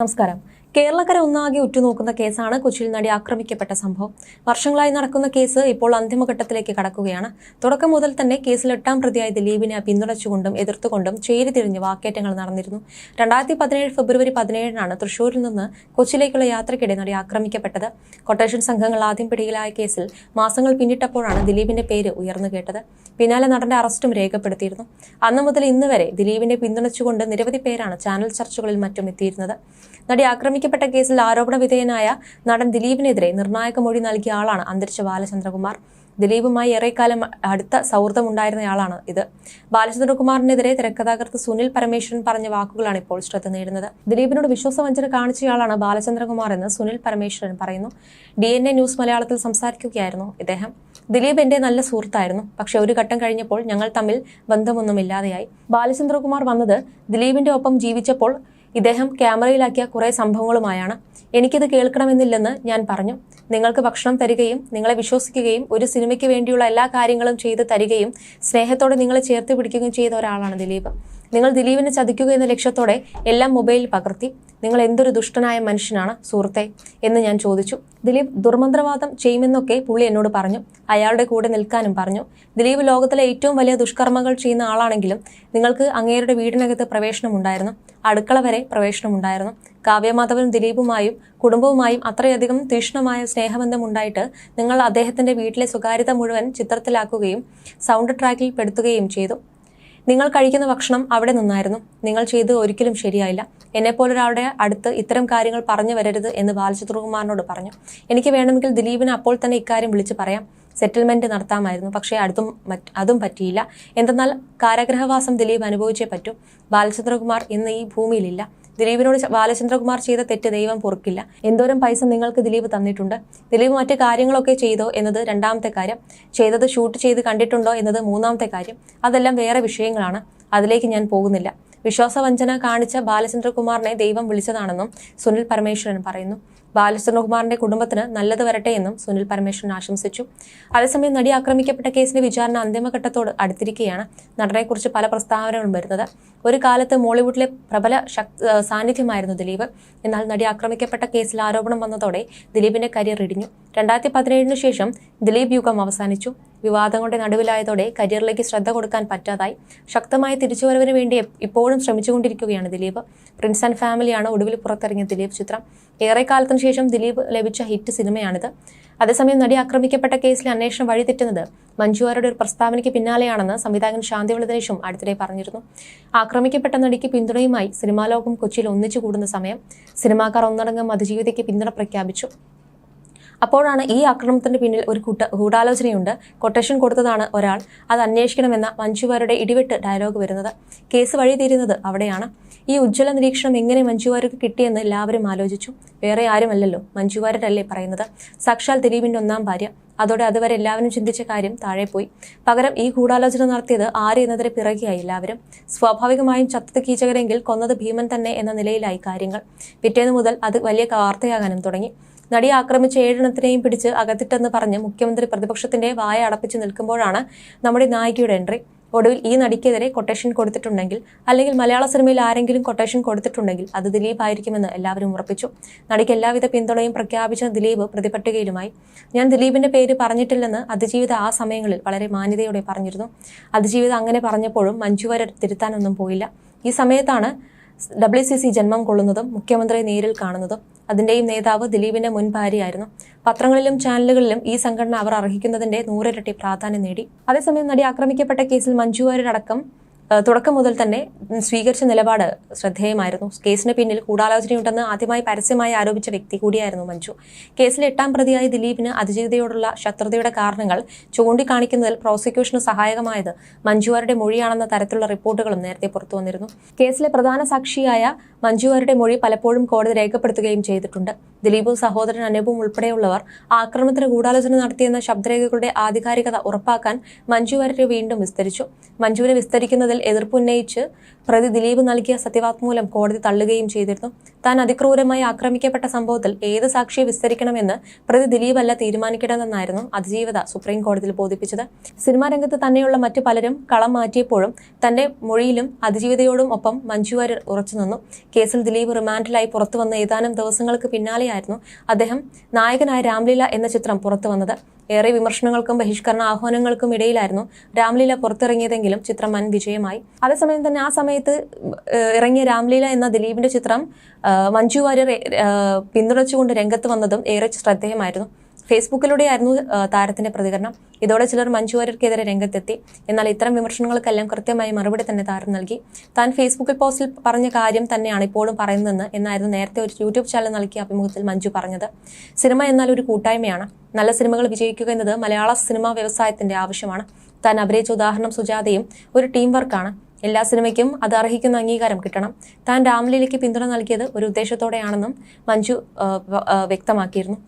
നമസ്കാരം. കേരളക്കര ഒന്നാകെ ഉറ്റുനോക്കുന്ന കേസാണ് കൊച്ചിയിൽ നടി ആക്രമിക്കപ്പെട്ട സംഭവം. വർഷങ്ങളായി നടക്കുന്ന കേസ് ഇപ്പോൾ അന്തിമഘട്ടത്തിലേക്ക് കടക്കുകയാണ്. തുടക്കം മുതൽ തന്നെ കേസിൽ എട്ടാം പ്രതിയായ ദിലീപിനെ പിന്തുണച്ചുകൊണ്ടും എതിർത്തുകൊണ്ടും ചേരിതിരിഞ്ഞ് വാക്കേറ്റങ്ങൾ നടന്നിരുന്നു. രണ്ടായിരത്തി പതിനേഴ് ഫെബ്രുവരി പതിനേഴിനാണ് തൃശൂരിൽ നിന്ന് കൊച്ചിയിലേക്കുള്ള യാത്രയ്ക്കിടെ നടി ആക്രമിക്കപ്പെട്ടത്. കൊട്ടേഷൻ സംഘങ്ങൾ ആദ്യം പിടിയിലായ കേസിൽ മാസങ്ങൾ പിന്നിട്ടപ്പോഴാണ് ദിലീപിന്റെ പേര് ഉയർന്നു കേട്ടത്. പിന്നാലെ നടന്റെ അറസ്റ്റും രേഖപ്പെടുത്തിയിരുന്നു. അന്നു മുതൽ ഇന്ന് വരെ ദിലീപിനെ പിന്തുണച്ചുകൊണ്ട് നിരവധി പേരാണ് ചാനൽ ചർച്ചകളിൽ മറ്റും എത്തിയിരുന്നത്. നടി ആക്രമിക്കപ്പെട്ട കേസിൽ ആരോപണ വിധേയനായ നടൻ ദിലീപിനെതിരെ നിർണായക മൊഴി നൽകിയ ആളാണ് അന്തരിച്ച ബാലചന്ദ്രകുമാർ. ദിലീപുമായി ഏറെക്കാലം അടുത്ത സൗഹൃദമുണ്ടായിരുന്നയാളാണ് ഇത്. ബാലചന്ദ്രകുമാറിനെതിരെ തിരക്കഥാകൃത്ത് സുനിൽ പരമേശ്വരൻ പറഞ്ഞ വാക്കുകളാണ് ഇപ്പോൾ ശ്രദ്ധ നേടുന്നത്. ദിലീപിനോട് വിശ്വാസവഞ്ചന കാണിച്ചയാളാണ് ബാലചന്ദ്രകുമാർ എന്ന് സുനിൽ പരമേശ്വരൻ പറയുന്നു. ഡി ന്യൂസ് മലയാളത്തിൽ സംസാരിക്കുകയായിരുന്നു ഇദ്ദേഹം. ദിലീപ് എന്റെ നല്ല സുഹൃത്തായിരുന്നു. പക്ഷെ ഒരു ഘട്ടം കഴിഞ്ഞപ്പോൾ ഞങ്ങൾ തമ്മിൽ ബന്ധമൊന്നുമില്ലാതെയായി. ബാലചന്ദ്രകുമാർ വന്നത് ദിലീപിന്റെ ഒപ്പം ജീവിച്ചപ്പോൾ ഇദ്ദേഹം ക്യാമറയിലാക്കിയ കുറേ സംഭവങ്ങളുമായാണ്. എനിക്കിത് കേൾക്കണമെന്നില്ലെന്ന് ഞാൻ പറഞ്ഞു. നിങ്ങൾക്ക് ഭക്ഷണം തരികയും നിങ്ങളെ വിശ്വസിക്കുകയും ഒരു സിനിമയ്ക്ക് വേണ്ടിയുള്ള എല്ലാ കാര്യങ്ങളും ചെയ്ത് തരികയും സ്നേഹത്തോടെ നിങ്ങളെ ചേർത്ത് പിടിക്കുകയും ചെയ്ത ഒരാളാണ് ദിലീപ്. നിങ്ങൾ ദിലീപിനെ ചതിക്കുക എന്ന ലക്ഷ്യത്തോടെ എല്ലാം മൊബൈലിൽ പകർത്തി നിങ്ങൾ എന്തൊരു ദുഷ്ടനായ മനുഷ്യനാണ് സുഹൃത്തെ എന്ന് ഞാൻ ചോദിച്ചു. ദിലീപ് ദുർമന്ത്രവാദം ചെയ്യുമെന്നൊക്കെ പുള്ളി എന്നോട് പറഞ്ഞു. അയാളുടെ കൂടെ നിൽക്കാനും പറഞ്ഞു. ദിലീപ് ലോകത്തിലെ ഏറ്റവും വലിയ ദുഷ്കർമ്മങ്ങൾ ചെയ്യുന്ന ആളാണെങ്കിലും നിങ്ങൾക്ക് അങ്ങേരുടെ വീടിനകത്ത് പ്രവേശനമുണ്ടായിരുന്നു. അടുക്കള വരെ പ്രവേശനമുണ്ടായിരുന്നു. കാവ്യമാധവനും ദിലീപുമായും കുടുംബവുമായും അത്രയധികം തീക്ഷ്ണമായ സ്നേഹബന്ധമുണ്ടായിട്ട് നിങ്ങൾ അദ്ദേഹത്തിന്റെ വീട്ടിലെ സ്വകാര്യത മുഴുവൻ ചിത്രത്തിലാക്കുകയും സൗണ്ട് ട്രാക്കിൽ പെടുത്തുകയും ചെയ്തു. നിങ്ങൾ കഴിക്കുന്ന ഭക്ഷണം അവിടെ നിന്നായിരുന്നു. നിങ്ങൾ ചെയ്ത് ഒരിക്കലും ശരിയായില്ല. എന്നെപ്പോലൊരാളുടെ അടുത്ത് ഇത്തരം കാര്യങ്ങൾ പറഞ്ഞു വരരുത് എന്ന് ബാലചന്ദ്രകുമാറിനോട് പറഞ്ഞു. എനിക്ക് വേണമെങ്കിൽ ദിലീപിന് അപ്പോൾ തന്നെ ഇക്കാര്യം വിളിച്ചു പറയാം. സെറ്റിൽമെന്റ് നടത്താമായിരുന്നു. പക്ഷേ അടുത്തും അതും പറ്റിയില്ല. എന്തെന്നാൽ കാരാഗ്രഹവാസം ദിലീപ് അനുഭവിച്ചേ പറ്റൂ. ബാലചന്ദ്രകുമാർ ഇന്ന് ഈ ഭൂമിയിലില്ല. ദിലീപിനോട് ബാലചന്ദ്രകുമാർ ചെയ്ത തെറ്റ് ദൈവം പൊറുക്കില്ല. എന്തോരം പൈസ നിങ്ങൾക്ക് ദിലീപ് തന്നിട്ടുണ്ട്? ദിലീപ് മറ്റു കാര്യങ്ങളൊക്കെ ചെയ്തോ എന്നത് രണ്ടാമത്തെ കാര്യം. ചെയ്തത് ഷൂട്ട് ചെയ്ത് കണ്ടിട്ടുണ്ടോ എന്നത് മൂന്നാമത്തെ കാര്യം. അതെല്ലാം വേറെ വിഷയങ്ങളാണ്. അതിലേക്ക് ഞാൻ പോകുന്നില്ല. വിശ്വാസവഞ്ചന കാണിച്ച ബാലചന്ദ്രകുമാറിനെ ദൈവം വിളിച്ചതാണെന്നും സുനിൽ പരമേശ്വരൻ പറയുന്നു. ബാലചന്ദ്രകുമാറിന്റെ കുടുംബത്തിന് നല്ലത് വരട്ടെ എന്നും സുനിൽ പരമേശ്വരൻ ആശംസിച്ചു. അതേസമയം നടി ആക്രമിക്കപ്പെട്ട കേസിന്റെ വിചാരണ അന്തിമഘട്ടത്തോട് അടുത്തിരിക്കുകയാണ് നടനെക്കുറിച്ച് പല പ്രസ്താവനകളും വരുന്നത്. ഒരു കാലത്ത് മോളിവുഡിലെ പ്രബല സാന്നിധ്യമായിരുന്നു ദിലീപ്. എന്നാൽ നടി ആക്രമിക്കപ്പെട്ട കേസിൽ ആരോപണം വന്നതോടെ ദിലീപിന്റെ കരിയർ ഇടിഞ്ഞു. രണ്ടായിരത്തി പതിനേഴിന് ശേഷം ദിലീപ് യുഗം അവസാനിച്ചു. വിവാദങ്ങളുടെ നടുവിലായതോടെ കരിയറിലേക്ക് ശ്രദ്ധ കൊടുക്കാൻ പറ്റാതായി. ശക്തമായ തിരിച്ചുവരവിന് വേണ്ടി ഇപ്പോഴും ശ്രമിച്ചുകൊണ്ടിരിക്കുകയാണ് ദിലീപ്. പ്രിൻസ് ആൻഡ് ഫാമിലിയാണ് ഒടുവിൽ പുറത്തിറങ്ങിയ ദിലീപ് ചിത്രം. ഏറെ ഏറെക്കാലത്തിന് ശേഷം ദിലീപ് ലഭിച്ച ഹിറ്റ് സിനിമയാണിത്. അതേസമയം നടി ആക്രമിക്കപ്പെട്ട കേസിലെ അന്വേഷണം വഴിതെറ്റുന്നത് മഞ്ജുവാരുടെ ഒരു പ്രസ്താവനയ്ക്ക് പിന്നാലെയാണെന്ന് സംവിധായകൻ ശാന്തി ദിനേശും അടുത്തിടെ പറഞ്ഞിരുന്നു. ആക്രമിക്കപ്പെട്ട നടിക്ക് പിന്തുണയുമായി സിനിമാലോകം കൊച്ചിയിൽ ഒന്നിച്ചു കൂടുന്ന സമയം സിനിമാക്കാർ ഒന്നടങ്കം അതിജീവിതയ്ക്ക് പിന്തുണ പ്രഖ്യാപിച്ചു. അപ്പോഴാണ് ഈ ആക്രമണത്തിന്റെ പിന്നിൽ ഒരു കൂട്ട ഗൂഢാലോചനയുണ്ട്. കൊട്ടേഷൻ കൊടുത്തതാണ് ഒരാൾ. അത് അന്വേഷിക്കണമെന്ന മഞ്ജുവാരുടെ ഇടിവെട്ട് ഡയലോഗ് വരുന്നത്. കേസ് വഴി തീരുന്നത് അവിടെയാണ്. ഈ ഉജ്ജ്വല നിരീക്ഷണം എങ്ങനെ മഞ്ജുവാർക്ക് കിട്ടിയെന്ന് എല്ലാവരും ആലോചിച്ചു. വേറെ ആരുമല്ലല്ലോ മഞ്ജുവാരല്ലേ പറയുന്നത്. സാക്ഷാൽ ദിലീപിന്റെ ഒന്നാം ഭാര്യ. അതോടെ അതുവരെ എല്ലാവരും ചിന്തിച്ച കാര്യം താഴെ പോയി പകരം ഈ ഗൂഢാലോചന നടത്തിയത് ആര് എന്നതിന് പിറകെയായി എല്ലാവരും. സ്വാഭാവികമായും ചത്തത് കീചകരെങ്കിൽ കൊന്നത് ഭീമൻ തന്നെ എന്ന നിലയിലായി കാര്യങ്ങൾ. പിറ്റേന്ന് മുതൽ അത് വലിയ വാർത്തയാകാനും തുടങ്ങി. നടിയെ ആക്രമിച്ച ഏഴെണ്ണത്തിനെയും പിടിച്ച് അകത്തിട്ടെന്ന് പറഞ്ഞ് മുഖ്യമന്ത്രി പ്രതിപക്ഷത്തിന്റെ വായ അടപ്പിച്ച് നിൽക്കുമ്പോഴാണ് നമ്മുടെ നായികയുടെ എൻട്രി. ഒടുവിൽ ഈ നടിക്കെതിരെ കൊട്ടേഷൻ കൊടുത്തിട്ടുണ്ടെങ്കിൽ അല്ലെങ്കിൽ മലയാള സിനിമയിൽ ആരെങ്കിലും കൊട്ടേഷൻ കൊടുത്തിട്ടുണ്ടെങ്കിൽ അത് ദിലീപ് ആയിരിക്കുമെന്ന് എല്ലാവരും ഉറപ്പിച്ചു. നടിക്ക് എല്ലാവിധ പിന്തുണയും പ്രഖ്യാപിച്ച ദിലീപ് പ്രതിപട്ടികയിലുമായി. ഞാൻ ദിലീപിന്റെ പേര് പറഞ്ഞിട്ടില്ലെന്ന് അതിജീവിത ആ സമയങ്ങളിൽ വളരെ മാന്യതയോടെ പറഞ്ഞിരുന്നു. അതിജീവിത അങ്ങനെ പറഞ്ഞപ്പോഴും മഞ്ജു വരെ തിരുത്താനൊന്നും പോയില്ല. ഈ സമയത്താണ് ഡബ്ല്യു സി സി ജന്മം കൊള്ളുന്നതും മുഖ്യമന്ത്രിയെ നേരിൽ കാണുന്നതും. അതിന്റെയും നേതാവ് ദിലീപിന്റെ മുൻ ഭാര്യയായിരുന്നു. പത്രങ്ങളിലും ചാനലുകളിലും ഈ സംഘടന അവർ അർഹിക്കുന്നതിന്റെ നൂറിരട്ടി പ്രാധാന്യം നേടി. അതേസമയം നടി ആക്രമിക്കപ്പെട്ട കേസിൽ മഞ്ജു വാര്യരടക്കം തുടക്കം മുതൽ തന്നെ സ്വീകരിച്ച നിലപാട് ശ്രദ്ധേയമായിരുന്നു. കേസിന് പിന്നിൽ ഗൂഢാലോചനയുണ്ടെന്ന് ആദ്യമായി പരസ്യമായി ആരോപിച്ച വ്യക്തി കൂടിയായിരുന്നു മഞ്ജു. കേസിലെ എട്ടാം പ്രതിയായ ദിലീപിന് അതിജീവിതയോടുള്ള ശത്രുതയുടെ കാരണങ്ങൾ ചൂണ്ടിക്കാണിക്കുന്നതിൽ പ്രോസിക്യൂഷന് സഹായകമായത് മഞ്ജുവാരുടെ മൊഴിയാണെന്ന തരത്തിലുള്ള റിപ്പോർട്ടുകളും നേരത്തെ പുറത്തു വന്നിരുന്നു. കേസിലെ പ്രധാന സാക്ഷിയായ മഞ്ജുവാരുടെ മൊഴി പലപ്പോഴും കോടതി രേഖപ്പെടുത്തുകയും ചെയ്തിട്ടുണ്ട്. ദിലീപും സഹോദരൻ അനൂപും ഉൾപ്പെടെയുള്ളവർ ആക്രമണത്തിന് ഗൂഢാലോചന നടത്തിയെന്ന ശബ്ദരേഖകളുടെ ആധികാരികത ഉറപ്പാക്കാൻ മഞ്ജു വാര്യർ വീണ്ടും വിസ്തരിച്ചു. മഞ്ജുവിനെ വിസ്തരിക്കുന്നതിൽ എതിർപ്പുന്നയിച്ച് പ്രതി ദിലീപ് നൽകിയ സത്യവാങ്മൂലം കോടതി തള്ളുകയും ചെയ്തിരുന്നു. താൻ അതിക്രൂരമായി ആക്രമിക്കപ്പെട്ട സംഭവത്തിൽ ഏത് സാക്ഷിയെ വിസ്തരിക്കണമെന്ന് പ്രതി ദിലീപ് അല്ല തീരുമാനിക്കണമെന്നായിരുന്നു അതിജീവത സുപ്രീം കോടതിയിൽ ബോധിപ്പിച്ചത്. സിനിമാ രംഗത്ത് തന്നെയുള്ള മറ്റു പലരും കളം മാറ്റിയപ്പോഴും തന്റെ മൊഴിയിലും അതിജീവിതയോടും ഒപ്പം മഞ്ജു വാര്യർ ഉറച്ചുനിന്നു. കേസിൽ ദിലീപ് റിമാൻഡിലായി പുറത്തു വന്ന ഏതാനും ദിവസങ്ങൾക്ക് പിന്നാലെയായിരുന്നു അദ്ദേഹം നായകനായ രാംലീല എന്ന ചിത്രം പുറത്തു വന്നത്. ഏറെ വിമർശനങ്ങൾക്കും ബഹിഷ്കരണ ആഹ്വാനങ്ങൾക്കും ഇടയിലായിരുന്നു രാംലീല പുറത്തിറങ്ങിയതെങ്കിലും ചിത്രം വൻ വിജയമായി. അതേസമയം തന്നെ ആ സമയത്ത് ഇറങ്ങിയ രാംലീല എന്ന ദിലീപിന്റെ ചിത്രം മഞ്ജു വാര്യർ പിന്തുണച്ചുകൊണ്ട് രംഗത്ത് വന്നതും ഏറെ ശ്രദ്ധേയമായിരുന്നു. ഫേസ്ബുക്കിലൂടെയായിരുന്നു താരത്തിന്റെ പ്രതികരണം. ഇതോടെ ചിലർ മഞ്ജു വാര്യർക്കെതിരെ രംഗത്തെത്തി. എന്നാൽ ഇത്തരം വിമർശനങ്ങൾക്കെല്ലാം കൃത്യമായി മറുപടി തന്നെ താരം നൽകി. താൻ ഫേസ്ബുക്കിൽ പോസ്റ്റിൽ പറഞ്ഞ കാര്യം തന്നെയാണ് ഇപ്പോഴും പറയുന്നതെന്ന് എന്നായിരുന്നു നേരത്തെ ഒരു യൂട്യൂബ് ചാനൽ നൽകിയ അഭിമുഖത്തിൽ മഞ്ജു പറഞ്ഞത്. സിനിമ എന്നാൽ ഒരു കൂട്ടായ്മയാണ്. നല്ല സിനിമകൾ വിജയിക്കുക എന്നത് മലയാള സിനിമാ വ്യവസായത്തിന്റെ ആവശ്യമാണ്. താൻ അഭിനയിച്ച ഉദാഹരണം സുജാതയും ഒരു ടീം വർക്കാണ്. എല്ലാ സിനിമയ്ക്കും അത് അർഹിക്കുന്ന അംഗീകാരം കിട്ടണം. താൻ രാംലീലയ്ക്ക് പിന്തുണ നൽകിയത് ഒരു ഉദ്ദേശത്തോടെയാണെന്നും മഞ്ജു വ്യക്തമാക്കിയിരുന്നു.